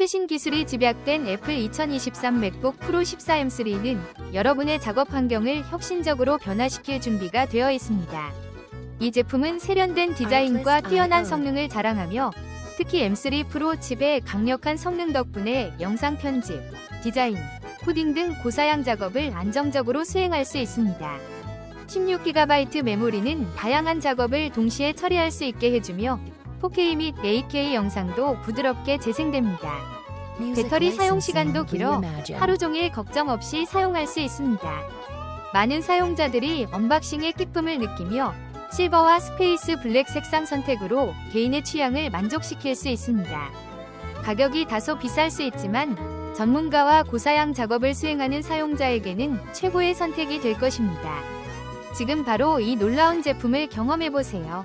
최신 기술이 집약된 애플 2023 맥북 프로 14M3는 여러분의 작업 환경을 혁신적으로 변화시킬 준비가 되어 있습니다. 이 제품은 세련된 디자인과 뛰어난 성능을 자랑하며 특히 M3 프로 칩의 강력한 성능 덕분에 영상 편집, 디자인, 코딩 등 고사양 작업을 안정적으로 수행할 수 있습니다. 16GB 메모리는 다양한 작업을 동시에 처리할 수 있게 해주며 4K 및 8K 영상도 부드럽게 재생됩니다. 배터리 사용 시간도 길어 하루 종일 걱정 없이 사용할 수 있습니다. 많은 사용자들이 언박싱의 기쁨을 느끼며 실버와 스페이스 블랙 색상 선택으로 개인의 취향을 만족시킬 수 있습니다. 가격이 다소 비쌀 수 있지만 전문가와 고사양 작업을 수행하는 사용자에게는 최고의 선택이 될 것입니다. 지금 바로 이 놀라운 제품을 경험해 보세요.